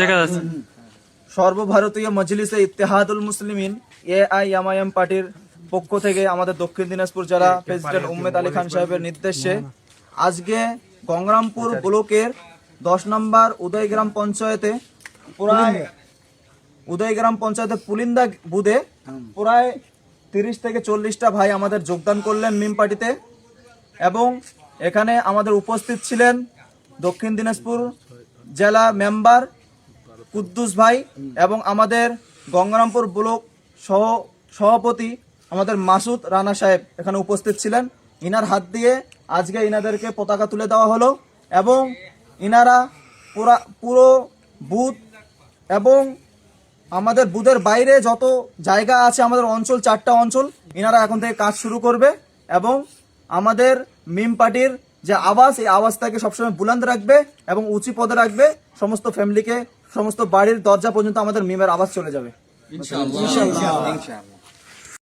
দেখা যাচ্ছে। সর্বভারতীয় Majlise Ittehadul Muslimeen A I M I M পার্টির পক্ষ থেকে আমাদের দক্ষিণ দিনাজপুর জেলা প্রেসিডেন্ট উম্মেদ আলী খান সাহেবের নির্দেশে আজকে গঙ্গরামপুর ব্লকের দশ নম্বর উদয়গ্রাম পঞ্চায়েতে প্রায় উদয়গ্রাম পঞ্চায়েতে পুলিন্দা বুধে প্রায় তিরিশ থেকে চল্লিশটা ভাই আমাদের যোগদান করলেন মিম পার্টিতে এবং এখানে আমাদের উপস্থিত ছিলেন দক্ষিণ দিনাজপুর জেলা মেম্বার কুদ্দুস ভাই এবং আমাদের গঙ্গারামপুর ব্লক সহ, সভাপতি আমাদের মাসুদ রানা সাহেব এখানে উপস্থিত ছিলেন। ইনার হাত দিয়ে আজকে ইনাদেরকে পতাকা তুলে দেওয়া হলো এবং ইনারা পুরা, পুরো বুথ এবং আমাদের বুথের বাইরে যত জায়গা আছে, আমাদের অঞ্চল, চারটা অঞ্চল, ইনারা এখন থেকে কাজ শুরু করবে এবং আমাদের মিম পার্টির যে আওয়াজ, এই আওয়াজটাকে সবসময় বুলান্দ রাখবে এবং উঁচু পদে রাখবে। সমস্ত ফ্যামিলিকে সমস্ত বাড়ির দরজা পর্যন্ত আমাদের মিমের আওয়াজ চলে যাবে।